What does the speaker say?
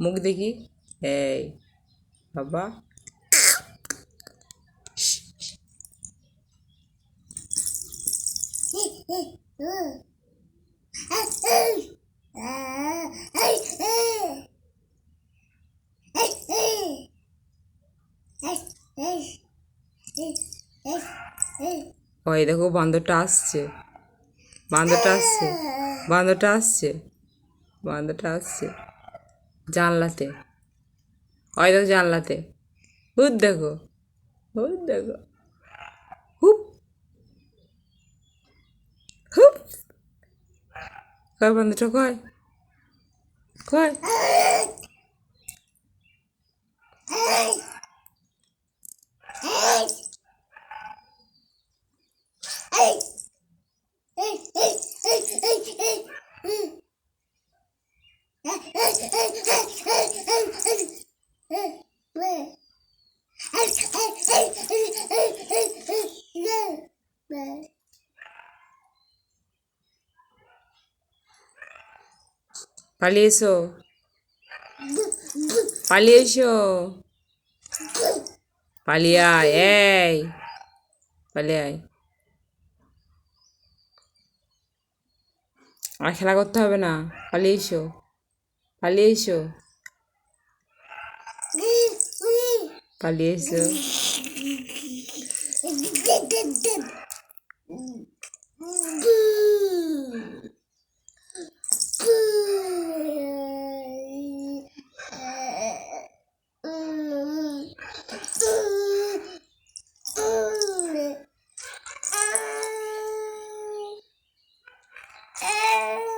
মুখ দেখি। এই বাবা। ওই দেখো বান্দরটা আসছে। বান্দরটা আসছে। বান্দরটা আসছে। বান্দরটা আসছে। জানলাতে। ওই দেখো জানলাতে। হুদ দেখো। হুদ দেখো। হুপ। হুপ। কয় বান্দরটা কয়? কয়? পালিয়ে এসো পালিয়ে এসো পালিয়ে আয় এই পালিয়ে আয় আর খেলা করতে হবে না পালিয়ে এসো পালিয়ে এসো পালিয়ে এসো Ah!